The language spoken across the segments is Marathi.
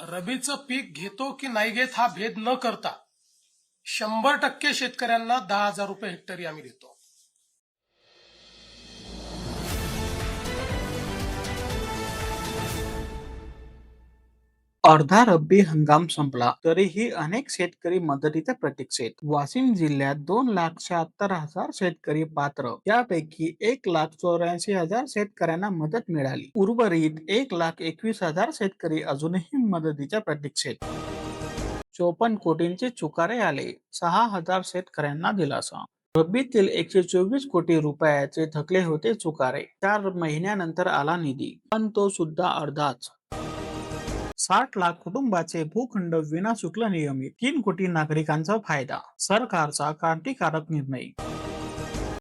रबीचं पीक घेतो की नाही घेत हा भेद न करता शंभर टक्के शेतकऱ्यांना दहा हजार रुपये हेक्टरी आम्ही देतो. अर्धा रब्बी हंगाम संपला तरीही अनेक शेतकरी मदतीच्या प्रतीक्षेत. वाशिम जिल्ह्यात दोन लाख शहात्तर हजार शेतकरी पात्र. यापैकी एक लाख चौऱ्याऐंशी हजार शेतकऱ्यांना मदत मिळाली. उर्वरित एक लाख एकवीस हजार शेतकरी अजूनही मदतीच्या प्रतीक्षेत. चोपन्न कोटींचे चुकारे आले. सहा हजार शेतकऱ्यांना दिलासा. रब्बीतील एकशे चोवीस कोटी रुपयाचे थकले होते चुकारे. चार महिन्यानंतर आला निधी. पण तो सुद्धा अर्धाच. साठ लाख कुटुंबाचे भूखंड विनाशुल्क नियमित. तीन कोटी नागरिकांचा फायदा. सरकारचा क्रांतिकारक निर्णय.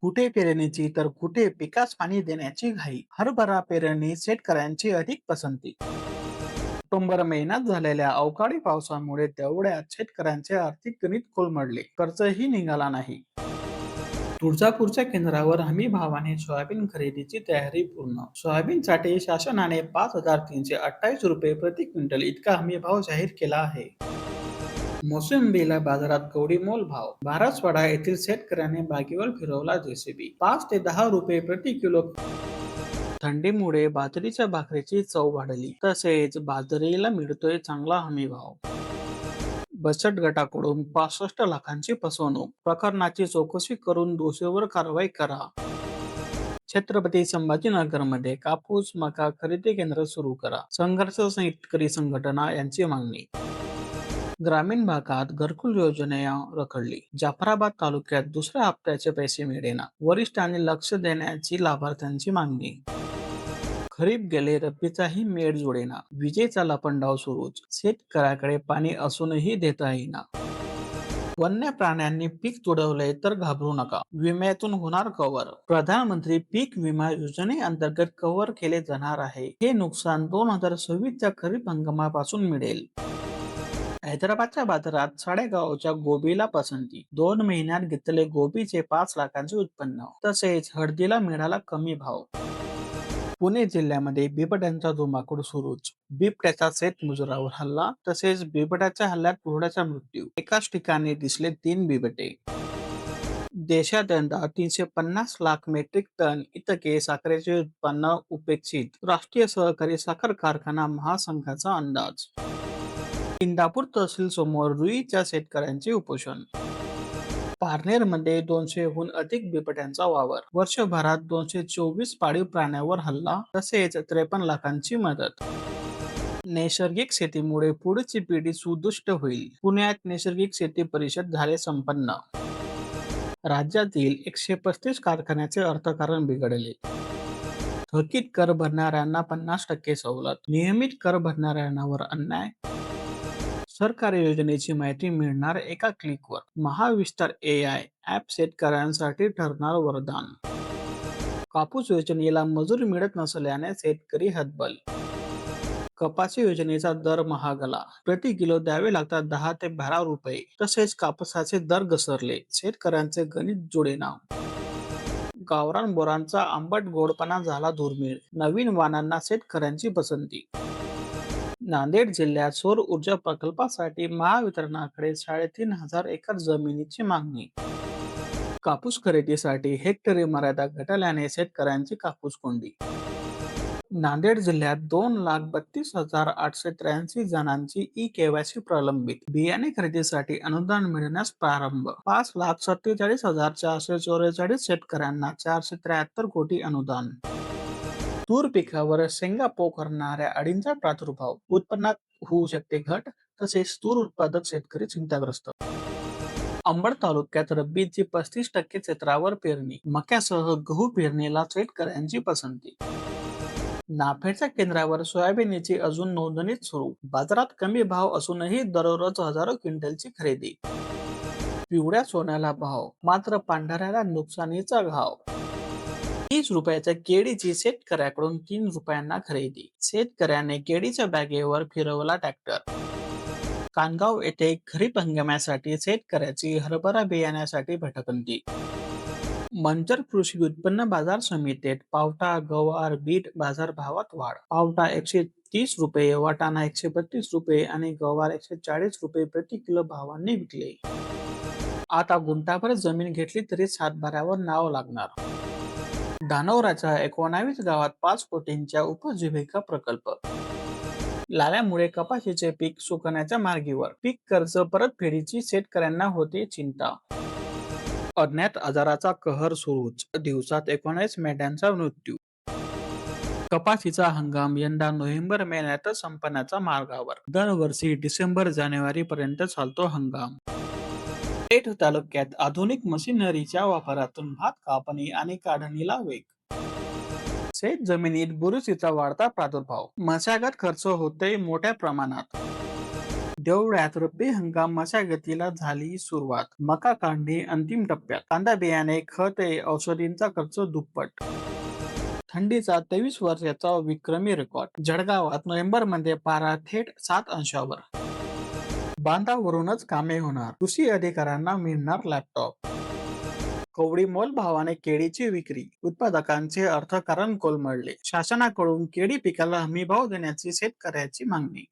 कुठे पेरणीची तर कुठे पिकास पाणी देण्याची घाई. हरभरा पेरणी शेतकऱ्यांची अधिक पसंती. ऑक्टोबर महिन्यात झालेल्या अवकाळी पावसामुळे तेवढ्यात शेतकऱ्यांचे आर्थिक गणित कोलमडले. कर्जही निघाला नाही. तुळजापूरच्या केंद्रावर हमी भावाने सोयाबीन खरेदीची तयारी पूर्ण. सोयाबीनसाठी शासनाने पाच हजार तीनशे अठ्ठावीस रुपये प्रति क्विंटल इतका हमी भाव जाहीर केला आहे. मोसंबीला बाजारात कवडी मोल भाव. बारासवाडा येथील शेतकऱ्याने बागेवर फिरवला जेसीबी. पाच ते दहा रुपये प्रति किलो. थंडीमुळे बाजरीच्या भाकरीची चव वाढली. तसेच बाजरीला मिळतोय चांगला हमी भाव. बचत गटाकडून पासष्ट लाखांची फसवणूक. प्रकरणाची चौकशी करून दोषीवर कारवाई करा. छत्रपती संभाजीनगरमध्ये कापूस मका खरेदी केंद्र सुरू करा. संघर्ष शेतकरी संघटना यांची मागणी. ग्रामीण भागात घरकुल योजना रखडली. जाफराबाद तालुक्यात दुसऱ्या हप्त्याचे पैसे मिळेना. वरिष्ठांनी लक्ष देण्याची लाभार्थ्यांची मागणी. खरीप गेले रब्बीचाही मेळ जोडेना. विजेचा लपंडाव सुरूच. शेतकऱ्याकडे पाणी असूनही देता येईना. वन्य प्राण्यांनी पीक तुडवले तर घाबरू नका. विम्यातून होणार कव्हर प्रधानमंत्री पीक विमा योजनेअंतर्गत कव्हर केले जाणार आहे. हे नुकसान दोन हजार सव्वीसच्या खरीप हंगामापासून मिळेल. हैदराबादच्या बाजारात साडेगावच्या गोबीला पसंती. दोन महिन्यात घेतले गोबीचे पाच लाखांचे उत्पन्न. तसेच हळदीला मिळाला कमी भाव. पुणे जिल्ह्यामध्ये बिबट्यांचा धुमाकूळ सुरूच. बिबट्याचा शेतमजुरावर हल्ला तसेच बिबट्याच्या हल्ल्यात पुरड्याचा मृत्यू. एकाच ठिकाणी दिसले तीन बिबटे. देशात यंदा तीनशे पन्नास लाख मेट्रिक टन इतके साखरेचे उत्पन्न उपेक्षित. राष्ट्रीय सहकारी साखर कारखाना महासंघाचा अंदाज. इंदापूर तहसील समोर रुईच्या शेतकऱ्यांचे उपोषण. पारनेरमध्ये दोनशेहून अधिक बिबट्यांचा वावर. वर्षभरात दोनशे चोवीस पाळीव प्राण्यावर हल्ला तसेच त्रेपन्न लाखांची मदत. नैसर्गिक शेतीमुळे पुढची पिढी सुदृष्ट होईल. पुण्यात नैसर्गिक शेती परिषद झाले संपन्न. राज्यातील एकशे पस्तीस कारखान्याचे अर्थकारण बिघडले. थकीत कर भरणाऱ्यांना पन्नास टक्के सवलत. नियमित कर भरणाऱ्यांवर अन्याय सरकारी योजनेची माहिती मिळणार एका क्लिकवर. महाविस्तार ए आय ऍप शेतकऱ्यांसाठी ठरणार वरदान. कापूस योजनेला मजूर मिळत नसल्याने शेतकरी हतबल. कपाशी योजनेचा दर महागला. प्रति किलो द्यावे लागतात दहा ते बारा रुपये. तसेच कापसाचे दर घसरले. शेतकऱ्यांचे गणित जोडेना. गावरान बोरांचा आंबट गोडपणा झाला दुर्मिळ नवीन वाणांना शेतकऱ्यांची पसंती. नांदेड जिल्ह्यात सौर ऊर्जा प्रकल्पासाठी महावितरणाकडे साडेतीन हजार एकर जमिनीची मागणी. कापूस खरेदीसाठी हेक्टरी मर्यादा घटल्याने शेतकऱ्यांची कापूस कोंडी. नांदेड जिल्ह्यात दोन लाख बत्तीस हजार आठशे त्र्याऐंशी जणांची ई केवायसी प्रलंबित. बियाणे खरेदीसाठी अनुदान मिळण्यास प्रारंभ. पाच लाख सत्तेचाळीस हजार चारशे चौवेचाळीस शेतकऱ्यांना चारशे त्र्याहत्तर कोटी अनुदान. तूर पिकावर शेंगा पोखरणाऱ्या अडींचा प्रादुर्भाव उत्पन्नात होऊ शकते घट तसेच तूर उत्पादक शेतकरी चिंताग्रस्त. अंबड तालुक्यात रब्बीची पस्तीस टक्के क्षेत्रावर पेरणी मक्यासह गहू पेरणीला शेतकऱ्यांची पसंती. नाफेडच्या केंद्रावर सोयाबीनची अजून नोंदणीच सुरू बाजारात कमी भाव असूनही दररोज हजारो क्विंटलची खरेदी. पिवळ्या सोन्याला भाव मात्र पांढऱ्याला नुकसानीचा घाव. तीस रुपयाच्या केळीची शेतकऱ्याकडून तीन रुपयांना खरेदी. शेतकऱ्याने केळीच्या बॅगेवर फिरवला ट्रॅक्टर. कानगाव येथे खरीप हंगामासाठी शेतकऱ्याची हरभरा बियाण्यासाठी भटकंती. मंचर कृषी उत्पन्न बाजार समितीत पावटा गवार बीट बाजार भावात वाढ. पावटा एकशे तीस रुपये वाटाणा एकशे बत्तीस रुपये आणि गवार एकशे चाळीस रुपये प्रति किलो भावांनी विकले. आता गुंठाभर जमीन घेतली तरी सातबाऱ्यावर नाव लागणार. धानोराच्या एकोणावीस गावात पाच कोटींच्या उपजीविका प्रकल्प. लाल्यामुळे कपाशीचे पीक सुकण्याच्या मार्गीवर. पीक कर्ज परतफेडीची शेतकऱ्यांना होते चिंता. अज्ञात आजाराचा कहर सुरूच. दिवसात एकोणीस मेंढ्यांचा मृत्यू. कपाशीचा हंगाम यंदा नोव्हेंबर महिन्यातच संपण्याच्या मार्गावर. दरवर्षी डिसेंबर जानेवारी पर्यंत चालतो हंगाम. पेठ तालुक्यात आधुनिक मशिनरीच्या वापरातून भात कापणी आणि काढणीला वेग शेत जमिनीत बुरुसीचा वाढता प्रादुर्भाव. मशागत खर्च होते मोठ्या प्रमाणात. देवळ्यात रब्बी हंगाम मशागतीला झाली सुरुवात. मका काढणी अंतिम टप्प्यात. कांदा बियाणे खते औषधींचा खर्च दुप्पट. थंडीचा तेवीस वर्षाचा विक्रमी रेकॉर्ड जळगावात नोव्हेंबरमध्ये पारा थेट सात अंशावर. बांधावरूनच कामे होणार. कृषी अधिकाऱ्यांना मिळणार लॅपटॉप कवडी मोल भावाने केळीची विक्री. उत्पादकांचे अर्थकारण कोलमडले. शासनाकडून केळी पिकाला हमी भाव देण्याची शेतकऱ्याची मागणी.